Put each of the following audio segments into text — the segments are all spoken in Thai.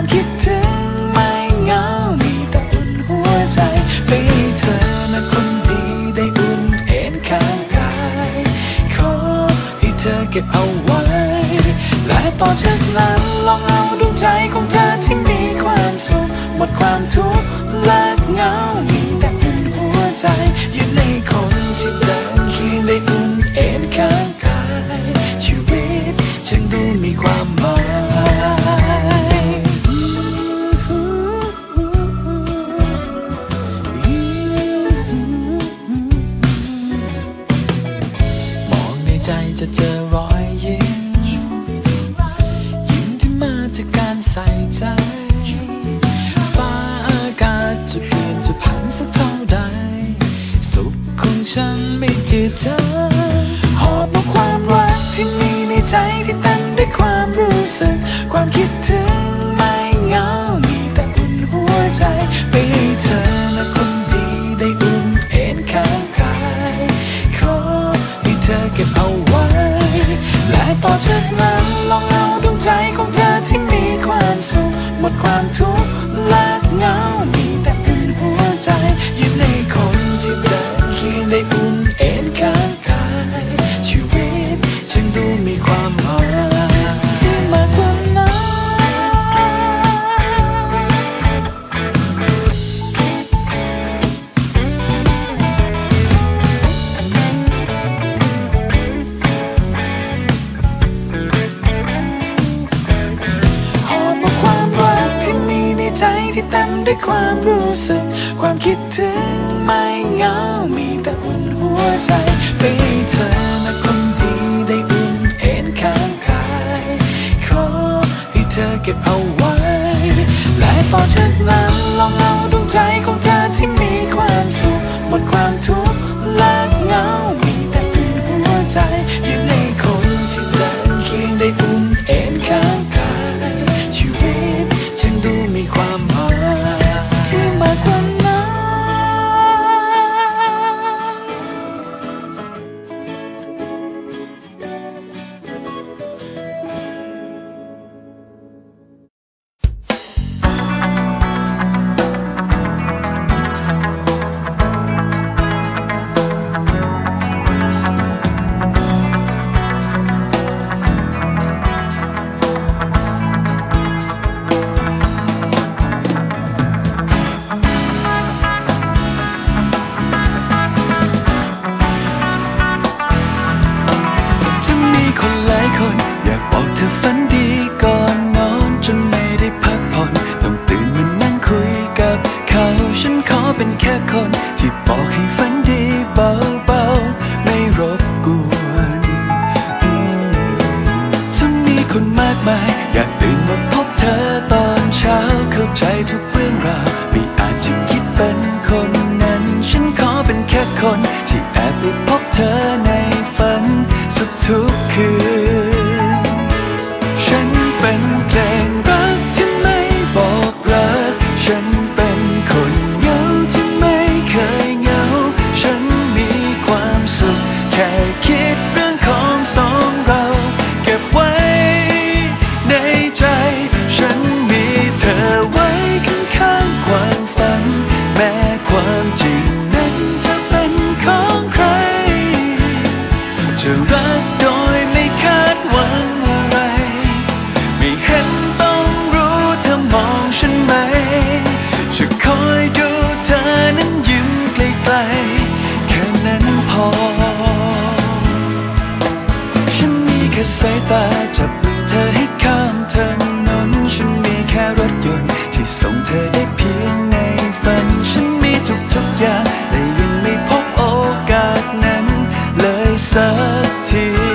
ความคิดถึงไม่เหงา มีแต่อุ่นหัวใจไปเธอนะคนดีได้อุ่นเอ็นข้างกาย ขอให้เธอเก็บเอาไว้ และต่อจากนั้นลองเอาดวงใจของเธอที่มีความสุขหมดความทุกข์และเหงา มีแต่อุ่นหัวใจยืนในคน to Tehran. ความรู้สึก ความคิดถึงไม่เหงา มีแต่อุ่นหัวใจไปเธอนะคนดีได้อุ่นเอ็นข้างกายขอให้เธอเก็บเอาไว้ และพอจากนั้นลองเอาดวงใจของเธอที่มีความสุขหมดความทุกข์ I don't สักที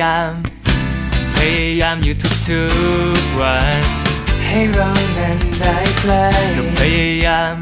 ายาม พยายามอยู่ทุกทุกวัน ให้เรานั้นได้ใกล้ก็พยายาม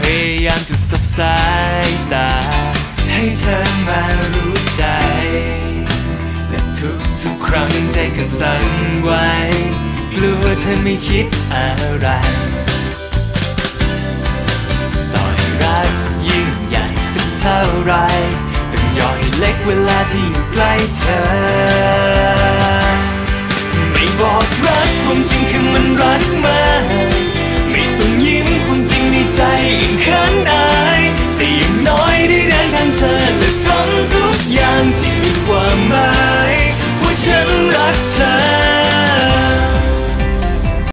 พยายามจะสบสายตา ให้เธอมารู้ใจ และทุกทุกครั้งใจก็สั่นไหวกลัวเธอไม่คิดอะไร เวลาที่อยู่ใกล้เธอ ไม่บอกรักความจริงคือมันรักมากไม่ส่งยิ้มความจริงในใจอิ่มเขินอาแต่อย่างน้อยได้เดินทางเธอและทำทุกอย่างที่มีความหมายว่าฉันรักเธอ